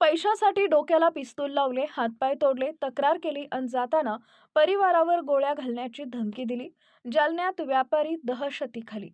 पैशासाठी डोक्याला पिस्तूल लावले हातपाय तोडले तक्रार केली आणि जाताना परिवारावर गोळ्या घालण्याची धमकी दिली. जालन्यात व्यापारी दहशतीखाली.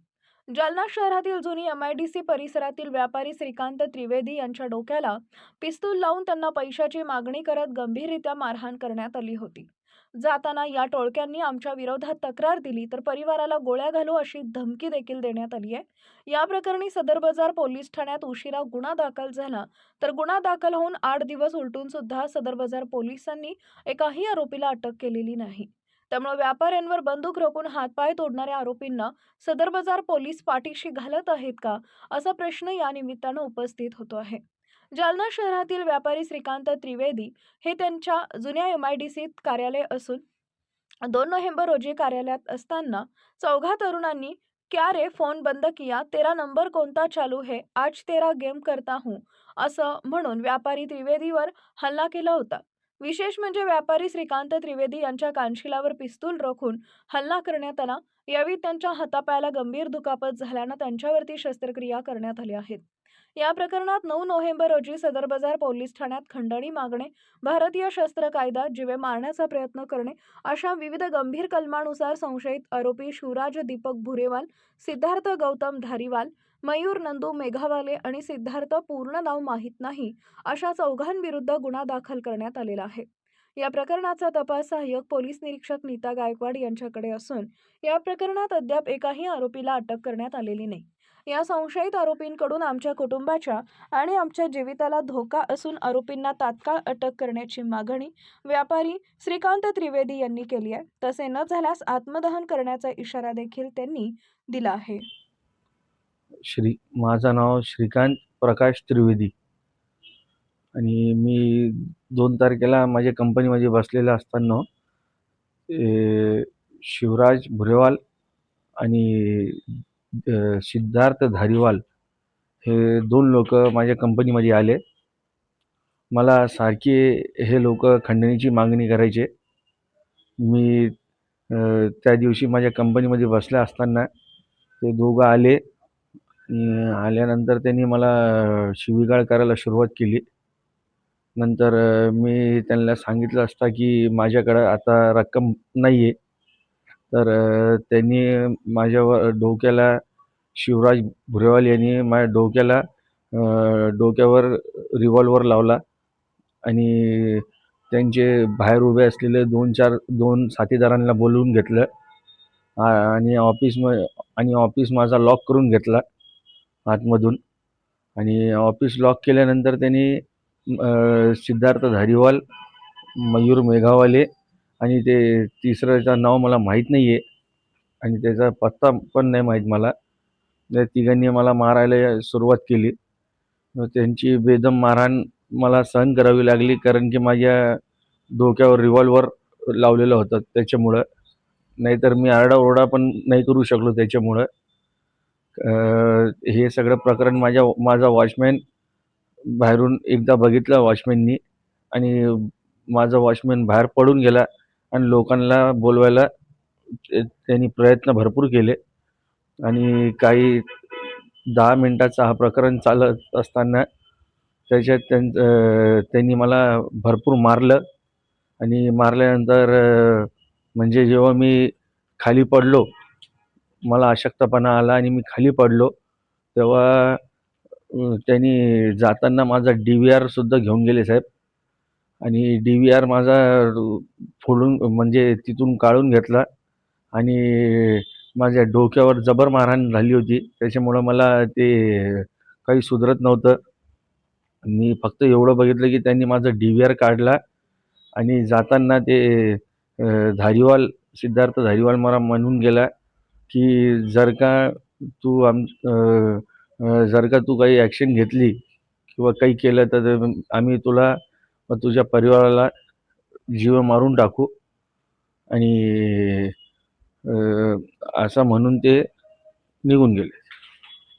जालना शहरातील जुनी एमआयडीसी परिसरातील व्यापारी श्रीकांत त्रिवेदी यांच्या डोक्याला पिस्तूल लावून त्यांना पैशाची मागणी करत गंभीररित्या मारहाण करण्यात आली होती. जाताना या टोळक्यांनी आमच्या विरोधात तक्रार दिली तर परिवाराला गोळ्या घालू अशी धमकी देखील देण्यात आली आहे. या प्रकरणी सदर बाजार पोलीस ठाण्यात उशिरा गुन्हा दाखल झाला तर गुन्हा दाखल होऊन आठ दिवस उलटून सुद्धा सदर बाजार पोलिसांनी एकाही आरोपीला अटक केलेली नाही. त्यामुळे व्यापाऱ्यांवर बंदूक रोखून हातपाय तोडणाऱ्या आरोपींना सदर बाजार पोलीस पाठीशी घालत आहेत का असा प्रश्न या निमित्तानं उपस्थित होतो आहे. जालना शहरातील व्यापारी श्रीकांत त्रिवेदी हे त्यांच्या जुन्या एम आय डी सीत कार्यालय असून दोन नोव्हेंबर रोजी कार्यालयात असताना चौघा तरुणांनी क्या रे फोन बंद किया? तेरा नंबर कोणता चालू है? आज तेरा गेम करता हूँ असं म्हणून व्यापारी त्रिवेदीवर हल्ला केला होता. विशेष म्हणजे व्यापारी श्रीकांत त्रिवेदी यांच्या कानशिलावर पिस्तूल रोखून हल्ला करण्यात आला. यावेळी त्यांच्या हातापायाला गंभीर दुखापत झाल्यानं त्यांच्यावरती शस्त्रक्रिया करण्यात आली आहेत या प्रकरणात नऊ नोव्हेंबर रोजी सदर बाजार पोलीस ठाण्यात खंडणी मागणे भारतीय शस्त्र कायदा जिवे मारण्याचा प्रयत्न करणे अशा विविध गंभीर कलमानुसार संशयित आरोपी शिवराज दीपक भुरेवाल सिद्धार्थ गौतम धारीवाल मयूर नंदू मेघावाले आणि सिद्धार्थ पूर्ण नाव माहीत नाही अशा चौघांविरुद्ध गुन्हा दाखल करण्यात आलेला आहे. या प्रकरणाचा तपास सहाय्यक पोलीस निरीक्षक नीता गायकवाड यांच्याकडे असून या प्रकरणात अद्याप एकाही आरोपीला अटक करण्यात आलेली नाही. या संशयित आरोपींकडून आमच्या कुटुंबाच्या आणि आमच्या जीविताला धोका असून आरोपींना तात्काळ अटक करण्याची मागणी व्यापारी श्रीकांत त्रिवेदी यांनी केली आहे. तसे न झाल्यास आत्मदहन करण्याचा इशारा देखील त्यांनी दिला आहे. श्री माझं नाव श्रीकांत प्रकाश त्रिवेदी. आणि मी दोन तारखेला माझ्या कंपनीमध्ये बसलेला असताना शिवराज भुरेवाल आणि सिद्धार्थ धारीवाल हे दोन लोक माझ्या कंपनीमध्ये आले. मला सारखे हे लोक खंडणीची मागणी करायचे. मी त्या दिवशी माझ्या कंपनीमध्ये बसल्या असताना ते दोघं आले. आणि आल्यानंतर त्यांनी मला शिवीगाळ करायला सुरुवात केली. नंतर मी त्यांना सांगितलं असता की माझ्याकडं आता रक्कम नाही आहे तर त्यांनी माझ्यावर डोक्याला शिवराज भुरेवाल यांनी माझ्या डोक्याला डोक्यावर रिव्हॉल्वर लावला. आणि त्यांचे बाहेर उभे असलेले दोन चार दोन साथीदारांना बोलवून घेतलं. आणि ऑफिस आणि ऑफिस माझा लॉक करून घेतला. आतमधून. आणि ऑफिस लॉक केल्यानंतर त्यांनी सिद्धार्थ धारीवाल मयूर मेघावाले आणि ते तिसऱ्याचं नाव मला माहीत नाही आहे आणि त्याचा पत्ता पण नाही माहीत मला. त्या तिघांनी मला मारायला सुरुवात केली. मग त्यांची बेदम मारहाण मला सहन करावी लागली कारण की माझ्या डोक्यावर रिव्हॉल्वर लावलेलं होतं त्याच्यामुळं. नाहीतर मी आरडाओरडा पण नाही करू शकलो त्याच्यामुळं. हे सगळं प्रकरण माझ्या माझा वॉचमॅन बाहेरून एकदा बघितलं वॉचमॅननी आणि माझा वॉचमॅन बाहेर पडून गेला आणि लोकांना बोलवायला त्यांनी प्रयत्न भरपूर केले. आणि काही दहा मिनटाचा हा प्रकरण चालत असताना त्याच्यात त्यांचं त्यांनी मला भरपूर मारलं. आणि मारल्यानंतर म्हणजे जेव्हा मी खाली पडलो मला अशक्तपणा आला आणि मी खाली पडलो तेव्हा त्यांनी जाताना माझा डी व्ही आरसुद्धा घेऊन गेले साहेब. आणि डी व्ही आर माझा फोडून म्हणजे तिथून काढून घेतला आणि माझ्या डोक्यावर जबर मारहाण झाली होती. त्याच्यामुळं मला ते काही सुधरत नव्हतं. मी फक्त एवढं बघितलं की त्यांनी माझा डी व्ही आर काढला आणि जाताना ते धारीवाल सिद्धार्थ धारीवाल मला म्हणून गेला. की जर का तू आम जर का तू काही ॲक्शन घेतली किंवा काही केलं तर आम्ही तुला व तुझ्या परिवाराला जीव मारून टाकू. आणि असं म्हणून ते निघून गेले.